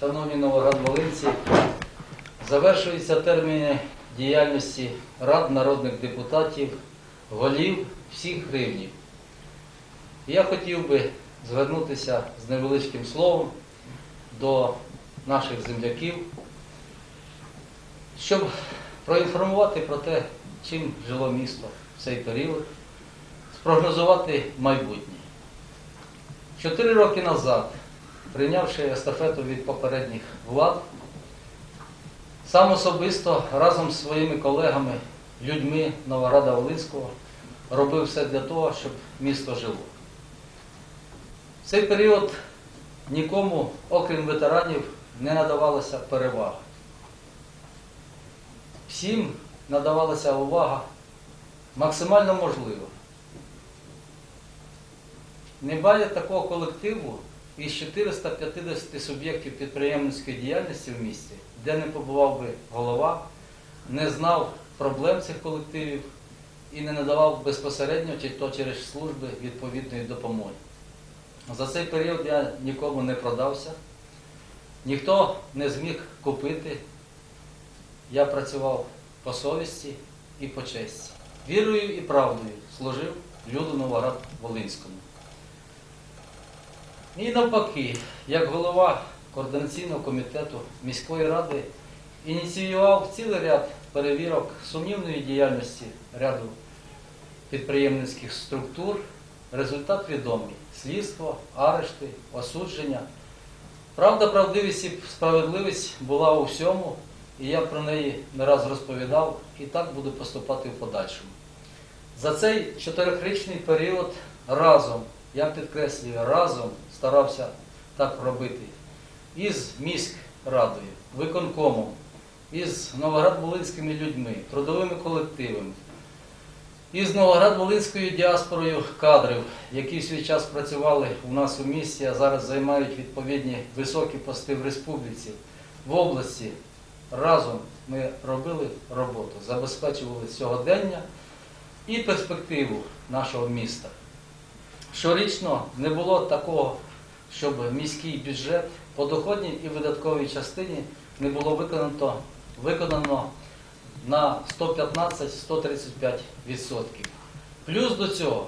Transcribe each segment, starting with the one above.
шановні новоград-волинці, завершуються терміни діяльності рад народних депутатів, голів всіх рівнів. Я хотів би звернутися з невеличким словом до наших земляків, щоб проінформувати про те, чим жило місто в цей період, спрогнозувати майбутнє. Чотири роки назад, прийнявши естафету від попередніх влад, сам особисто разом з своїми колегами, людьми Новограда Волинського, робив все для того, щоб місто жило. В цей період нікому, окрім ветеранів, не надавалася перевага. Всім надавалася увага максимально можливо. Немає такого колективу із 450 суб'єктів підприємницької діяльності в місті, де не побував би голова, не знав проблем цих колективів і не надавав безпосередньо чи то через служби відповідної допомоги. За цей період я нікому не продався, ніхто не зміг купити. Я працював по совісті і по честі. Вірою і правдою служив люду Новоград Волинському. І навпаки, як голова координаційного комітету міської ради ініціював цілий ряд перевірок сумнівної діяльності ряду підприємницьких структур. Результат відомий: слідство, арешти, осудження. Правда, правдивість і справедливість була у всьому, і я про неї не раз розповідав, і так буду поступати в подальшому. За цей чотирирічний період разом, я підкреслюю, разом старався так робити із міськрадою, виконкомом, із Новоград-Волинськими людьми, трудовими колективами, із Новоград-Волинською діаспорою кадрів, які в свій час працювали у нас у місті, а зараз займають відповідні високі пости в республіці, в області. Разом ми робили роботу, забезпечували сьогодення і перспективу нашого міста. Щорічно не було такого, щоб міський бюджет по доходній і видатковій частині не було виконано, виконано на 115-135%. Плюс до цього,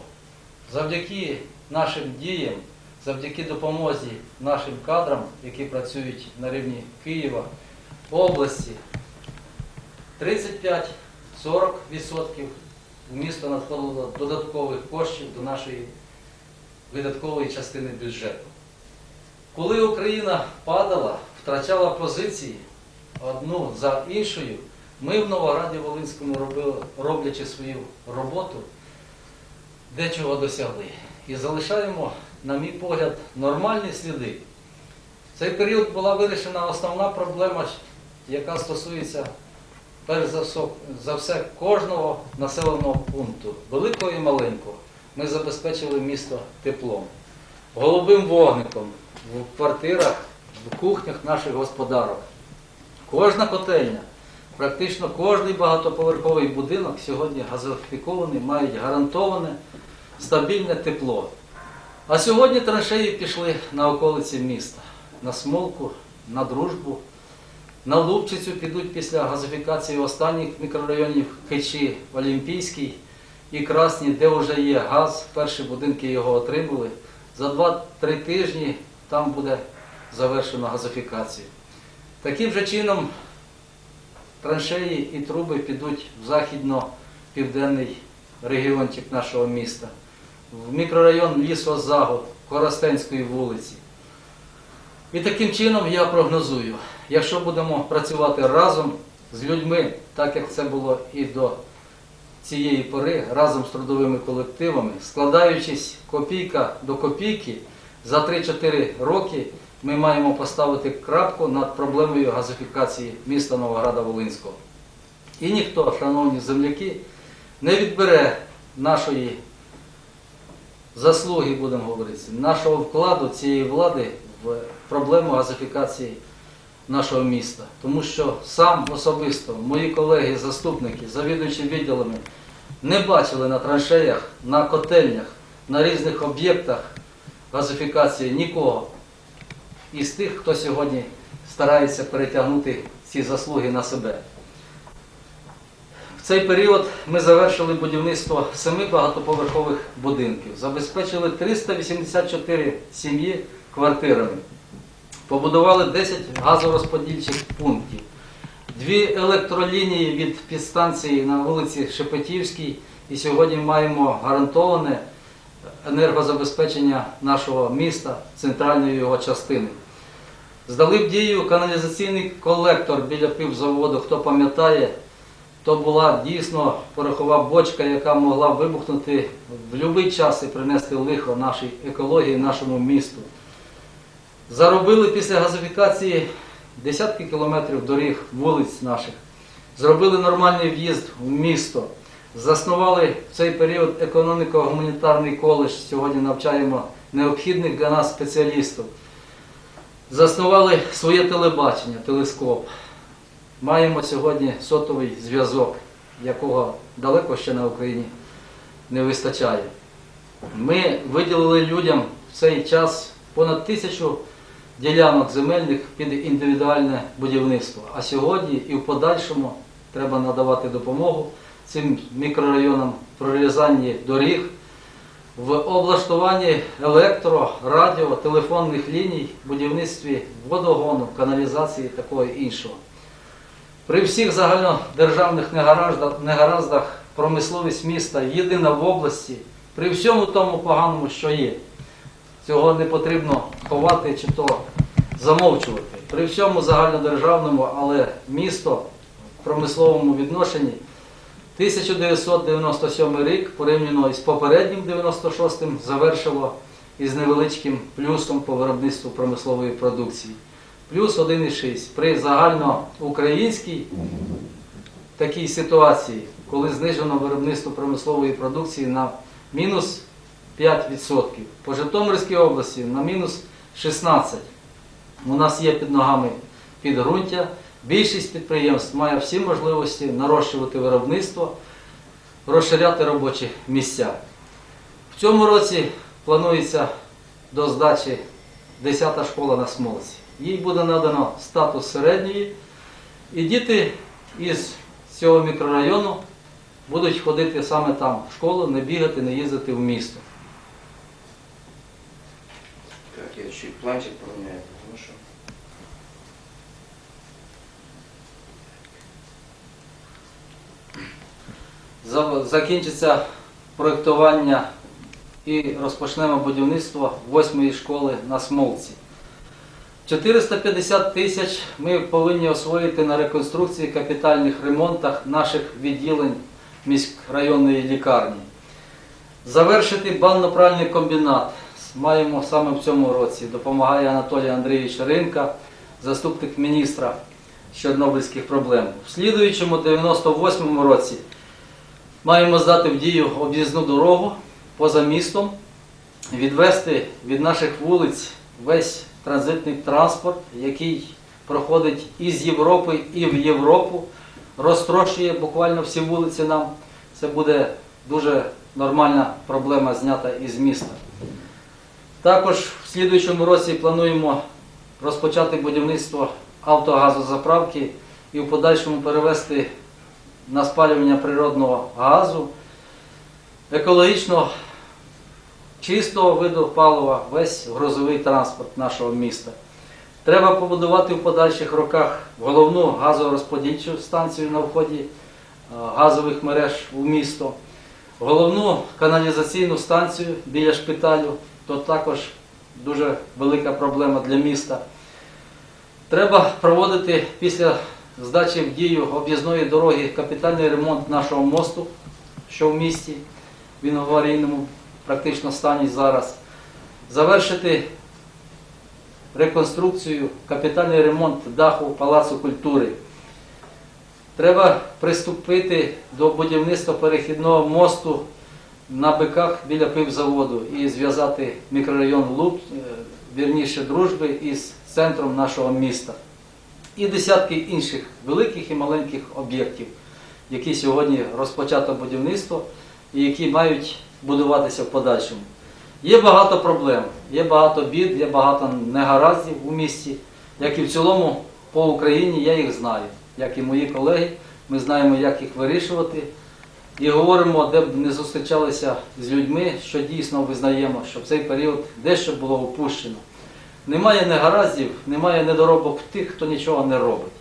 завдяки нашим діям, завдяки допомозі нашим кадрам, які працюють на рівні Києва, області, 35-40% в місто надходило додаткових коштів до нашої видаткової частини бюджету. Коли Україна падала, втрачала позиції одну за іншою, ми в Новограді Волинському роблячи свою роботу, дечого досягли. І залишаємо, на мій погляд, нормальні сліди. В цей період була вирішена основна проблема, яка стосується перш за все кожного населеного пункту, великого і маленького. Ми забезпечили місто теплом, голубим вогником в квартирах, в кухнях наших господарок. Кожна котельня, практично кожний багатоповерховий будинок сьогодні газифікований, мають гарантоване стабільне тепло. А сьогодні траншеї пішли на околиці міста, на Смолку, на Дружбу, на Лупчицю підуть після газифікації останніх мікрорайонів Кичі, Олімпійський і Красні, де вже є газ, перші будинки його отримали. За 2-3 тижні там буде завершено газифікацію. Таким же чином траншеї і труби підуть в західно-південний регіончик нашого міста, в мікрорайон Лісозагод, Коростенської вулиці. І таким чином я прогнозую, якщо будемо працювати разом з людьми, так як це було і до цієї пори, разом з трудовими колективами, складаючись копійка до копійки, за 3-4 роки ми маємо поставити крапку над проблемою газифікації міста Новограда Волинського. І ніхто, шановні земляки, не відбере нашої заслуги, будемо говорити, нашого вкладу цієї влади в проблему газифікації нашого міста. Тому що сам особисто, мої колеги, заступники, завідуючі відділами не бачили на траншеях, на котельнях, на різних об'єктах газифікації нікого із тих, хто сьогодні старається перетягнути ці заслуги на себе. В цей період ми завершили будівництво семи багатоповерхових будинків, забезпечили 384 сім'ї квартирами, побудували 10 газорозподільчих пунктів, дві електролінії від підстанції на вулиці Шепетівській, і сьогодні маємо гарантоване енергозабезпечення нашого міста, центральної його частини. Здали в дію каналізаційний колектор біля півзаводу, хто пам'ятає, то була дійсно порохова бочка, яка могла вибухнути в будь-який час і принести лихо нашій екології, нашому місту. Заробили після газифікації десятки кілометрів доріг, вулиць наших. Зробили нормальний в'їзд в місто. Заснували в цей період економіко-гуманітарний коледж. Сьогодні навчаємо необхідних для нас спеціалістів. Заснували своє телебачення, телескоп. Маємо сьогодні сотовий зв'язок, якого далеко ще на Україні не вистачає. Ми виділили людям в цей час понад тисячу ділянок земельних під індивідуальне будівництво. А сьогодні і в подальшому треба надавати допомогу цим мікрорайонам в прорізанні доріг, в облаштуванні електро, радіо, телефонних ліній, будівництві водогону, каналізації і такого іншого. При всіх загальнодержавних негараздах, промисловість міста єдина в області, при всьому тому поганому, що є. Цього не потрібно ховати чи то замовчувати. При всьому загальнодержавному, але місто в промисловому відношенні 1997 рік порівняно із попереднім 96-м завершило із невеличким плюсом по виробництву промислової продукції. Плюс 1,6. При загальноукраїнській такій ситуації, коли знижено виробництво промислової продукції на мінус 5%. По Житомирській області на мінус 16%. У нас є під ногами підґрунтя. Більшість підприємств має всі можливості нарощувати виробництво, розширяти робочі місця. В цьому році планується до здачі 10 школа на Смолці. Їй буде надано статус середньої, і діти із цього мікрорайону будуть ходити саме там в школу, не бігати, не їздити в місто. Я чуть планчик поменяю, потому что... Закінчиться проєктування і розпочнемо будівництво восьмої школи на Смолці. 450 тисяч ми повинні освоїти на реконструкції капітальних ремонтах наших відділень міськрайонної лікарні. Завершити банно-пральний комбінат маємо саме в цьому році. Допомагає Анатолій Андрійович Ринка, заступник міністра чорнобильських проблем. В слідуючому 98-му році маємо здати в дію об'їзну дорогу поза містом, відвести від наших вулиць весь транзитний транспорт, який проходить із Європи і в Європу, розтрощує буквально всі вулиці нам. Це буде дуже нормальна проблема знята із міста. Також в слідуючому році плануємо розпочати будівництво автогазозаправки і в подальшому перевести на спалювання природного газу, екологічно чистого виду палива, весь грузовий транспорт нашого міста. Треба побудувати в подальших роках головну газорозподільчу станцію на вході е, газових мереж у місто, головну каналізаційну станцію біля шпиталю, то також дуже велика проблема для міста. Треба проводити після здачі в дію об'їзної дороги капітальний ремонт нашого мосту, що в місті, він в аварійному практично стані зараз. Завершити реконструкцію, капітальний ремонт даху Палацу культури. Треба приступити до будівництва перехідного мосту на биках біля пивзаводу і зв'язати мікрорайон Луб, е, вірніше дружби із центром нашого міста. І десятки інших великих і маленьких об'єктів, які сьогодні розпочато будівництво і які мають будуватися в подальшому. Є багато проблем, є багато бід, є багато негараздів у місті, як і в цілому по Україні, я їх знаю, як і мої колеги. Ми знаємо, як їх вирішувати. І говоримо, де б не зустрічалися з людьми, що дійсно визнаємо, що в цей період дещо було упущено. Немає негараздів, немає недоробок тих, хто нічого не робить.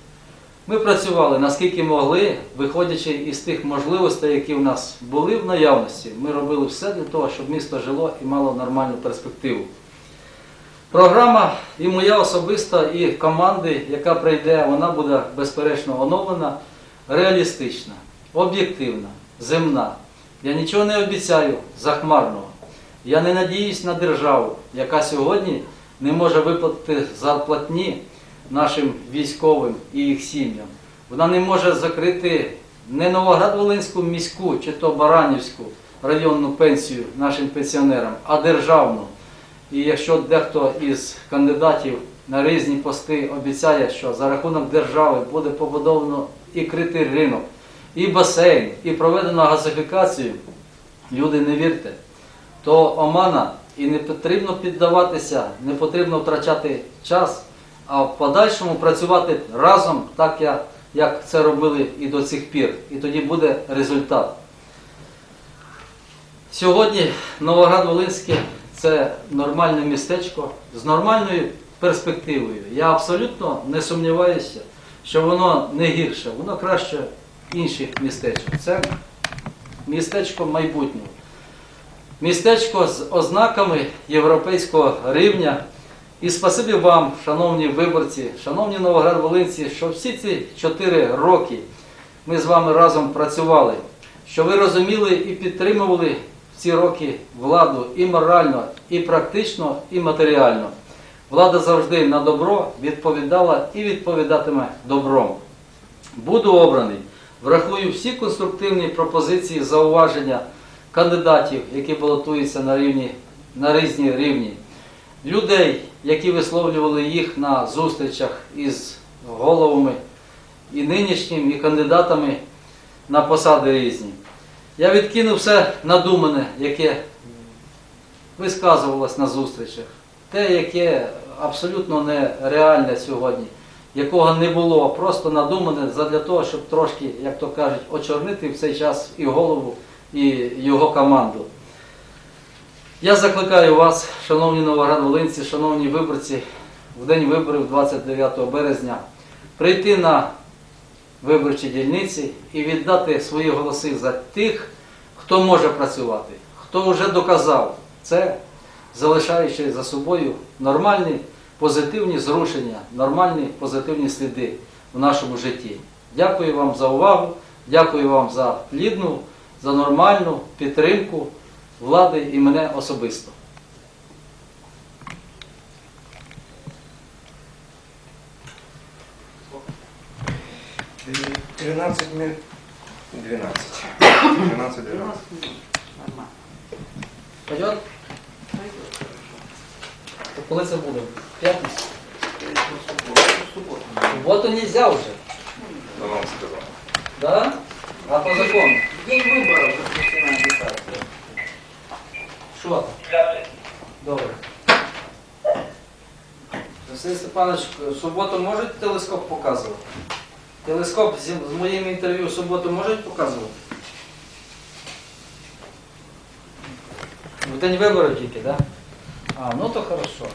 Ми працювали наскільки могли, виходячи із тих можливостей, які в нас були в наявності, ми робили все для того, щоб місто жило і мало нормальну перспективу. Програма і моя особиста, і команди, яка прийде, вона буде безперечно оновлена, реалістична, об'єктивна, земна. Я нічого не обіцяю захмарного. Я не надіюсь на державу, яка сьогодні не може виплатити зарплатні нашим військовим і їх сім'ям. Вона не може закрити не Новоград-Волинську міську чи то Баранівську районну пенсію нашим пенсіонерам, а державну. І якщо дехто із кандидатів на різні пости обіцяє, що за рахунок держави буде побудовано і критий ринок, і басейн, і проведено газифікацію, люди не вірте, то омана і не потрібно піддаватися, не потрібно втрачати час, а в подальшому працювати разом, так як, це робили і до цих пір. І тоді буде результат. Сьогодні Новоград-Волинське це нормальне містечко з нормальною перспективою. Я абсолютно не сумніваюся, що воно не гірше, воно краще інших містечок. Це містечко майбутнього. Містечко з ознаками європейського рівня. І спасибі вам, шановні виборці, шановні новоград-волинці, що всі ці чотири роки ми з вами разом працювали, що ви розуміли і підтримували ці роки владу і морально, і практично, і матеріально. Влада завжди на добро відповідала і відповідатиме добром. Буду обраний. Врахую всі конструктивні пропозиції, зауваження кандидатів, які балотуються на, рівні, на різні рівні, людей, які висловлювали їх на зустрічах із головами і нинішніми, і кандидатами на посади різні. Я відкинув все надумане, яке висказувалось на зустрічах, те, яке абсолютно нереальне сьогодні, якого не було, просто надумане задля того, щоб трошки, як то кажуть, очорнити в цей час і голову, і його команду. Я закликаю вас, шановні новоград-волинці, шановні виборці, в день виборів 29 березня прийти на виборчі дільниці і віддати свої голоси за тих, хто може працювати, хто вже доказав це, залишаючи за собою нормальні позитивні зрушення, нормальні позитивні сліди в нашому житті. Дякую вам за увагу, дякую вам за плідну, за нормальну підтримку влади і мене особисто. 13 ми 12. 12 12. Пойдет? То коли це буде? В П'ятницю? В суботу нельзя вже. Я вам сказав. Да? А по закону? День выборов, запрещена агитация. Що там? Добре. Василь Степанович, в суботу можуть телескоп показувати? Телескоп з, з моїм інтерв'ю в суботу можуть показувати? В день виборів тільки, так? Да? А, ну то хорошо.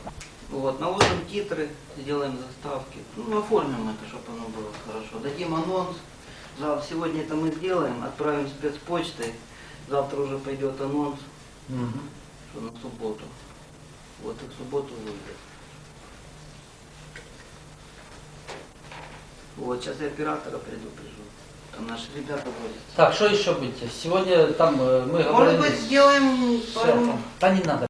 Вот, наложим титры, сделаем заставки. Ну, оформим это, чтобы оно было хорошо. Дадим анонс. Зав- Сегодня это мы сделаем, отправим спецпочтой. Завтра уже пойдет анонс, Угу. что на субботу. Вот и в субботу выйдет. Вот, сейчас я оператора предупрежу. Там наши ребята возятся. Так, что еще будете? Сегодня там э, мы Может говорили... быть, сделаем Всё, пару там. Да не надо.